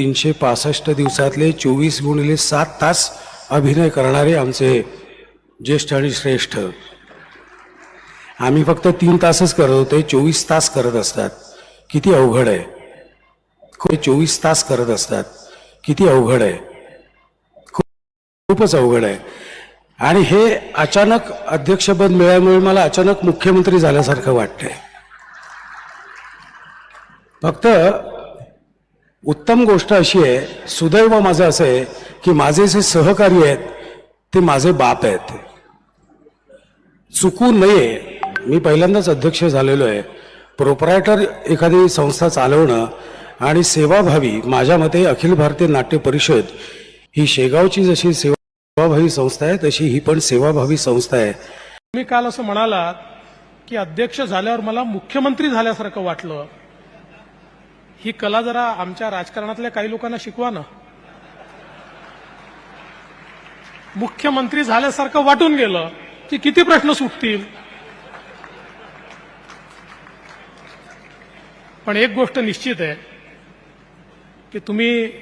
तीनशे पासष्ट दिवसातले चोवीस गुणिले सात तास अभिनय करणारे आमचे ज्येष्ठ आणि श्रेष्ठ. आम्ही फक्त तीन तासच करत होते चोवीस तास करत असतात. किती अवघड आहे. खूप चोवीस तास करत असतात. किती अवघड आहे. खूपच अवघड आहे. आणि हे अचानक अध्यक्षपद मिळाल्यामुळे मला अचानक मुख्यमंत्री झाल्यासारखं वाटतंय. फक्त उत्तम गोष्ट अशी आहे सुदैव माझं असं आहे की माझे जे सहकारी आहेत ते माझे बाप आहेत. चुकू नये. मी पहिल्यांदाच अध्यक्ष झालेलो आहे. प्रोपरायटर एखादी संस्था चालवणं आणि सेवाभावी माझ्या मते अखिल भारतीय नाट्य परिषद ही शेगावची जशी सेवाभावी संस्था आहे तशी ही पण सेवाभावी संस्था आहे. तुम्ही काल असं म्हणालात की अध्यक्ष झाल्यावर मला मुख्यमंत्री झाल्यासारखं वाटलं. ही कला जरा आमच्या राजकारणातल्या काही लोकांना शिकवा ना. मुख्यमंत्री झाल्यासारखं वाटून गेलं की किती प्रश्न सुटतील. पण एक गोष्ट निश्चित आहे की तुम्ही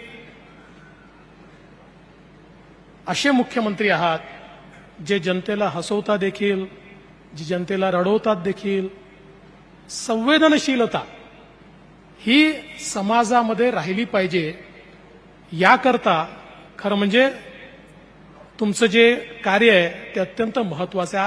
असे मुख्यमंत्री आहात जे जनतेला हसवता देखील जी जनतेला रडवतात देखील संवेदनशीलता ही समाजामध्ये राहिली पाहिजे. याकरता खरं म्हणजे तुमचं जे कार्य आहे ते अत्यंत महत्वाचं आहे. आज